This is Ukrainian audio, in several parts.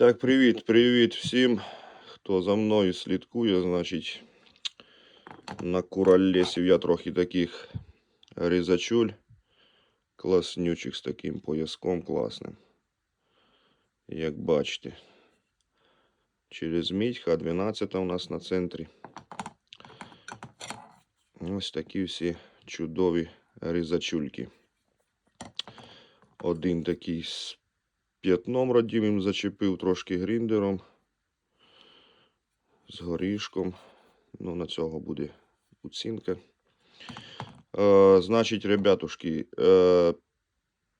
Так, привіт, привіт всім, хто за мною слідкує. Значить, на куралесів я трохи таких різачуль класнючих з таким пояском класним. Як бачите, через мідь Х12 у нас на центрі. Ось такі всі чудові різачульки. Один такий з п'ятном родимим зачепив трошки гріндером. З горішком. Ну, на цього буде оцінка. Е, значить, ребятушки, е,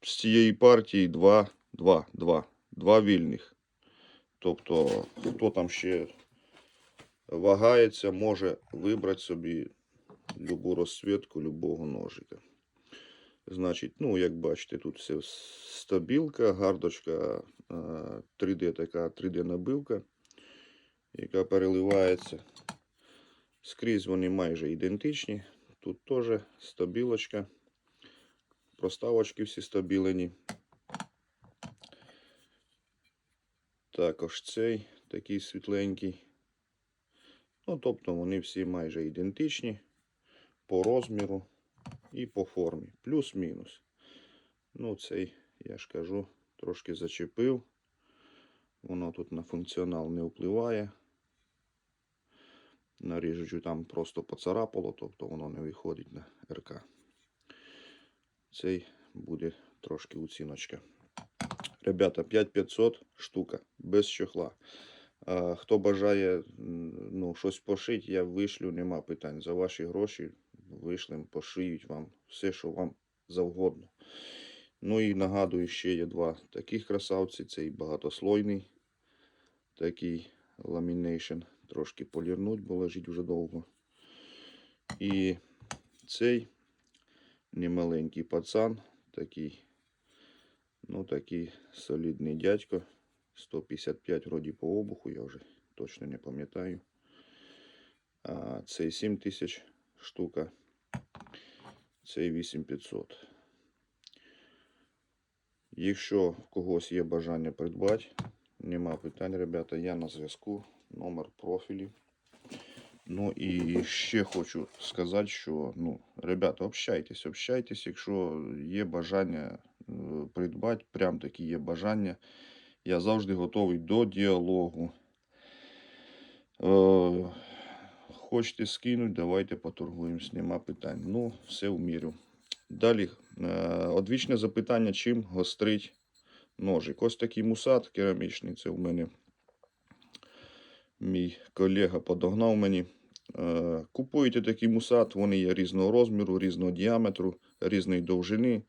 з цієї партії два, два, два, два вільних. Тобто, хто там ще вагається, може вибрати собі любу розцвітку любого ножика. Значить, ну, як бачите, тут все стабілка, гардочка, е, 3D така 3D набивка, яка переливається. Скрізь вони майже ідентичні. Тут теж стабілочка. Проставочки всі стабілені. Також цей такий світленький. Ну, тобто вони всі майже ідентичні по розміру і по формі. Плюс-мінус. Ну, цей, я ж кажу, трошки зачепив. Воно тут на функціонал не впливає. На ріжучу там просто поцарапало, тобто воно не виходить на РК. Цей буде трошки оціночка. Ребята, 5500 штука, без чохла. Хто бажає ну, щось пошити, я вишлю, нема питань. За ваші гроші вишлем, пошиють вам все, що вам завгодно. Ну і нагадую, ще є два таких красавці. Цей багатослойний такий ламінейшн. Трошки полірнуть, бо лежить вже довго. І цей немаленький пацан, такий, ну такий солідний дядько. 155 вроді по обуху, я вже точно не пам'ятаю. А цей 7000 штука, цей 8500. Якщо в когось є бажання придбати, нема питань, ребята, я на зв'язку, номер профілі. Ну і ще хочу сказати, що ну, ребята, общайтесь, общайтесь, якщо є бажання е, придбати, прям таки є бажання. Я завжди готовий до діалогу. Е, хочете скинуть, давайте поторгуємось, нема питань. Ну, все в міру. Далі, е, одвічне запитання, чим гострить ножик. Ось такий мусат керамічний, це в мене мій колега подогнав мені. Е, Купуєте такий мусат, вони є різного розміру, різного діаметру, різної довжини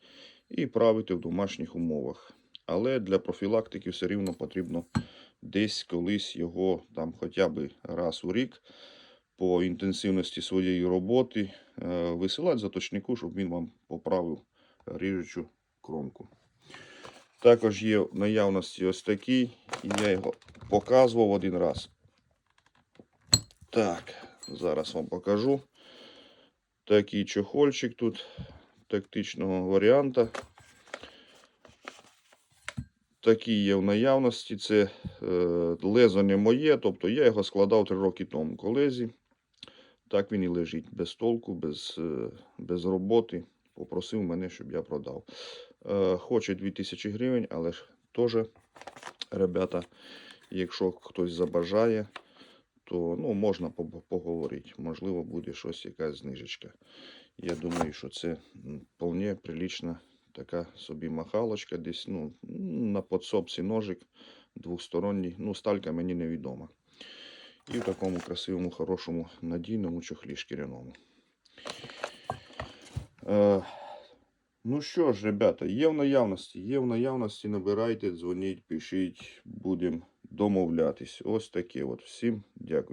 і правите в домашніх умовах. Але для профілактики все рівно потрібно десь колись його там хоча б раз у рік по інтенсивності своєї роботи е, висилати заточнику, щоб він вам поправив ріжучу кромку. Також є в наявності ось такий, і я його показував один раз. Так, зараз вам покажу. Такий чохольчик тут тактичного варіанта. Такий є в наявності. Це е, лезо не моє, тобто я його складав 3 роки тому колезі. Так він і лежить без толку, без, е, без роботи. Попросив мене, щоб я продав. Е, хоче 2000 гривень, але ж теж, ребята, якщо хтось забажає, то ну, можна поговорити. Можливо, буде щось, якась знижечка. Я думаю, що це вполне прилична така собі махалочка, десь ну, на подсобці ножик двосторонній. Ну, сталька мені невідома. І в такому красивому, хорошому, надійному чохлі шкіряному. Е, ну що ж, ребята, є в наявності, є в наявності, набирайте, дзвоніть, пишіть, будемо домовлятись. Ось таке от. Всім дякую.